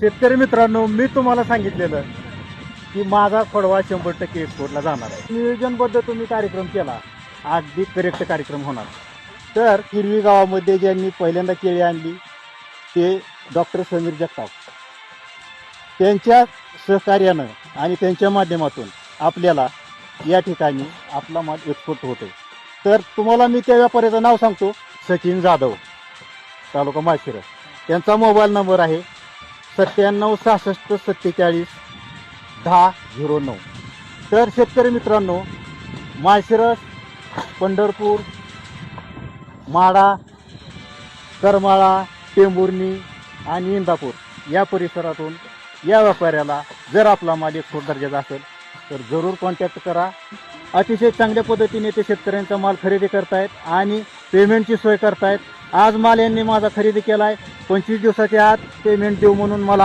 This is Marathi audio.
शेतकरी मित्रांनो मी तुम्हाला सांगितलेलं की माझा खोडवा शंभर टक्के एक्सपोर्टला जाणार आहे. नियोजनबद्ध तुम्ही कार्यक्रम केला अगदी करेक्ट कार्यक्रम होणार. तर किरवी गावामध्ये ज्यांनी पहिल्यांदा केळी आणली ते डॉक्टर समीर जगताप. त्यांच्या सहकार्यानं आणि त्यांच्या माध्यमातून आपल्याला या ठिकाणी आपला माल एक्सपोर्ट होतो तर तुम्हाला मी त्या व्यापाऱ्याचं नाव सांगतो सचिन जाधव तालुका माळशिरस. त्यांचा मोबाईल नंबर आहे सत्त्याण्णव सहासष्ट सत्तेचाळीस दहा झिरो नऊ. तर शेतकरी मित्रांनो माळशिरस पंढरपूर माडा करमाळा टेंभुर्णी आणि इंदापूर या परिसरातून या व्यापाऱ्याला जर आपला माल एक्सपोर्ट दर्जाचा असेल तर जरूर कॉन्टॅक्ट करा. अतिशय चांगल्या पद्धतीने ते शेतकऱ्यांचा माल खरेदी करतायत आणि पेमेंटची सोय करतायत. आज माल यांनी माझा खरेदी केला आहे पंचवीस दिवसाच्या आत पेमेंट देऊ म्हणून मला